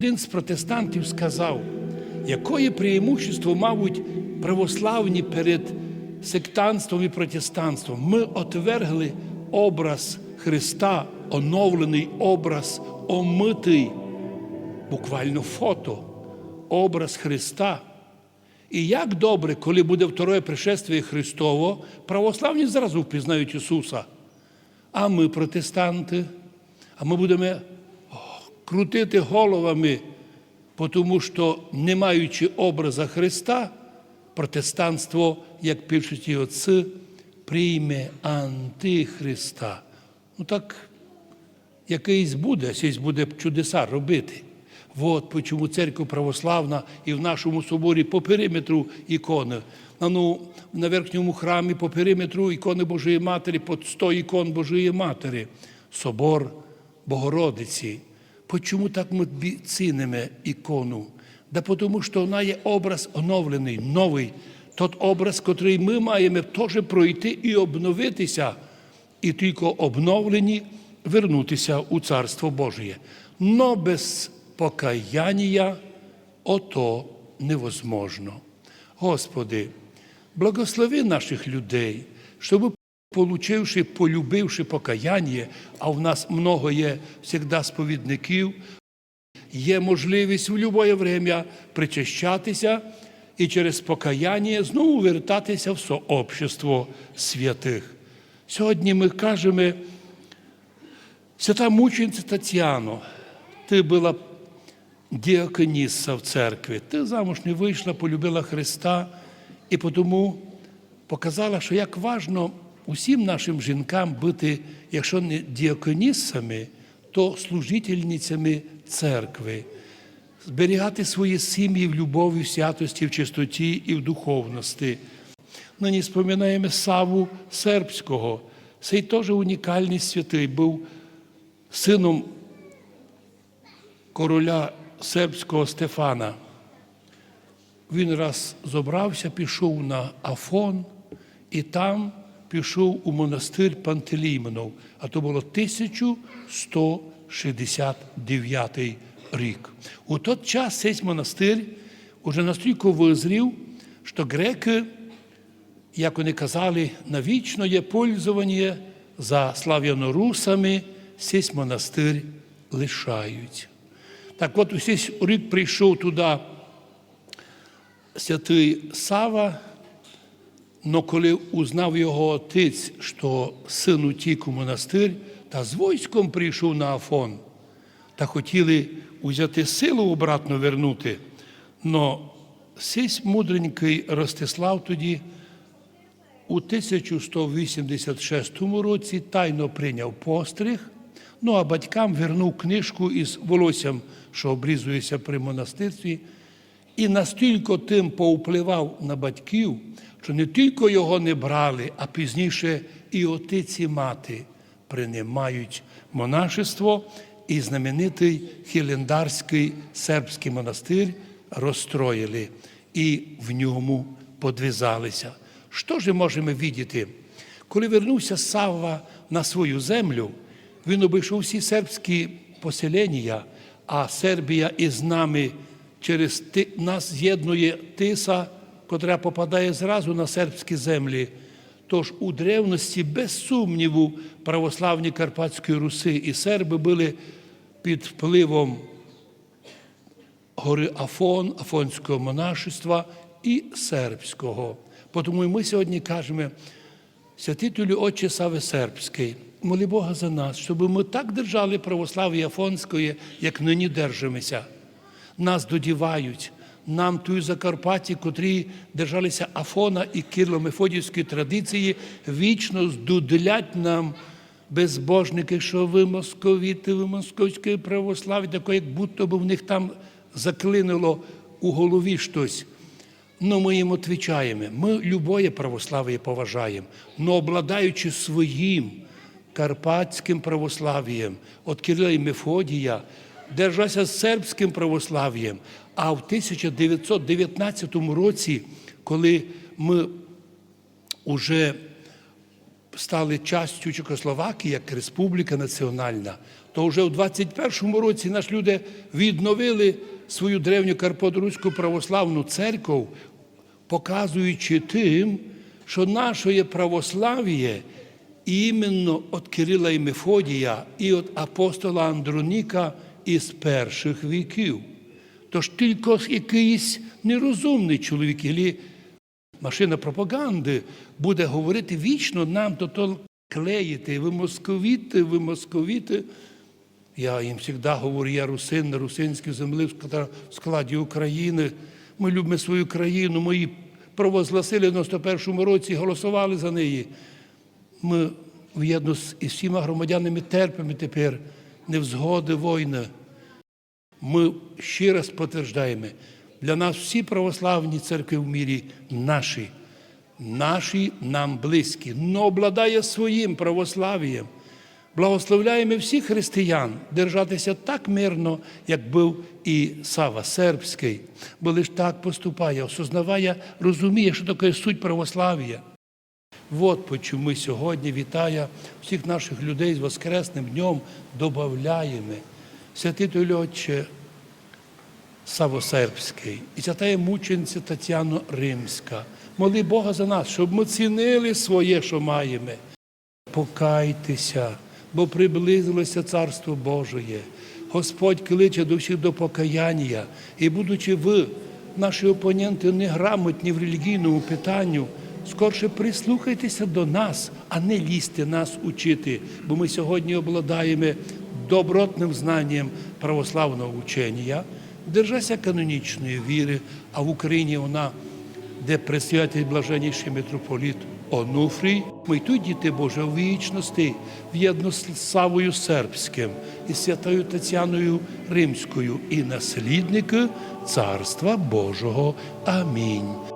Один з протестантів сказав, якое преимущество мабуть православні перед сектантством і протестанством. Ми отвергли образ Христа, оновлений образ, омитий, буквально фото, образ Христа. І як добре, коли буде второе пришествие Христово, православні зразу впізнають Ісуса. А ми, протестанти, а ми будемо крутити головами, тому що, не маючи образа Христа, протестанство, як пишуть і отці, прийме антихриста. Ну так якийсь буде, сісь буде чудеса робити. От чому церква православна і в нашому соборі по периметру ікони. Ну, на верхньому храмі по периметру ікони Божої Матері, по 100 ікон Божої Матері, собор Богородиці. Почому так ми цінимо ікону? Да тому, що вона є образ оновлений, новий. Тот образ, котрий ми маємо теж пройти і обновитися, і тільки обновлені вернутися у Царство Божє. Но без покаяння ото невозможно. Господи, благослови наших людей, щоб получивши, полюбивши покаяння, а в нас много є завжди сповідників, є можливість в будь-яке время причащатися і через покаяння знову вертатися в сообщество святих. Сьогодні ми кажемо, свята мучениця Тетяно, ти була діаконіса в церкві, ти замуж не вийшла, полюбила Христа і тому показала, що як важно усім нашим жінкам бути, якщо не діаконісами, то служительницями церкви, зберігати свої сім'ї в любові, в святості, в чистоті і в духовності. Нині споминаємо Саву Сербського. Цей теж унікальний святий був сином короля сербського Стефана. Він раз зобрався, пішов на Афон і там пішов у монастир Пантелеймонов, а то було 1169 рік. У той час цей монастир уже настільки визрів, що греки, як вони казали, навічно є пользування за слав'янорусами, цей монастир лишають. Так от усі рік прийшов туди святий Сава, но коли узнав його отець, що син утік у монастир, та з військом прийшов на Афон, та хотіли узяти силу обратно вернути. Но сись мудренький Ростислав тоді у 1186 році тайно прийняв постриг, ну а батькам вернув книжку із волоссям, що обрізується при монастирстві, і настільки тим повпливав на батьків, що не тільки його не брали, а пізніше і отець і мати приймають монашество, і знаменитий Хілендарський сербський монастир розстроїли і в ньому подвизалися. Що ж можемо видіти? Коли вернувся Савва на свою землю, він обійшов всі сербські поселення, а Сербія із нами через ти, нас з'єднує тиса, котра попадає зразу на сербські землі. Тож у древності, без сумніву, православні Карпатської Руси і серби були під впливом гори Афон, Афонського монашества і сербського. Тому ми сьогодні кажемо, святителю Отче Саве Сербський, моли Бога за нас, щоб ми так держали православ'я Афонської, як нині держимося. Нас додівають, нам ту Закарпатті, котрі держалися Афона і Кирло-Мефодіївської традиції, вічно здудлять нам безбожники, що ви московіти, ви московське православ'я, таке, як будто би в них там заклинило у голові щось. Ну, ми їм відповідаємо. Ми любое православ'я поважаємо, але обладаючи своїм карпатським православ'ям, от Кирила і Мефодія, держався з сербським православ'ям. А в 1919 році, коли ми вже стали частю Чехословакії як республіка національна, то вже у 21-му році наші люди відновили свою древню Карподоруську православну церкву, показуючи тим, що наше православ'я іменно від Кирила і Мефодія і від апостола Андроніка із перших віків. Тож тільки якийсь нерозумний чоловік, або машина пропаганди буде говорити вічно нам то то клеїти, ви московіти, ви московіти. Я їм завжди говорю, я русин на русинській землі в складі України. Ми любимо свою країну, мої провозгласили в 91-му році, голосували за неї. Ми в'єдно з із всіма громадянами терпимо тепер невзгоди війни. Ми ще раз підтверджуємо, для нас всі православні церкви в мірі наші, наші нам близькі, но обладає своїм православ'ям. Благословляємо всіх християн держатися так мирно, як був і Сава Сербський, бо лиш так поступає, осознаває, розуміє, що таке суть православ'я. От почому сьогодні вітає всіх наших людей з Воскресним днем, додаємо святитель Отче Савосербський і святая мучениця Тетяна Римська. Моли Бога за нас, щоб ми цінили своє, що маємо. Покайтеся, бо приблизилося Царство Божоє. Господь кличе до всіх до покаяння. І будучи ви, наші опоненти, неграмотні в релігійному питанню, скорше прислухайтеся до нас, а не лізьте нас учити, бо ми сьогодні обладаємо добротним знанням православного учення, держася канонічної віри, а в Україні вона, де присвятий блаженніший митрополіт Онуфрій, ми тут, діти Боже, у вічності, в'єдно з Савою Сербським і святою Тетяною Римською, і наслідники Царства Божого. Амінь.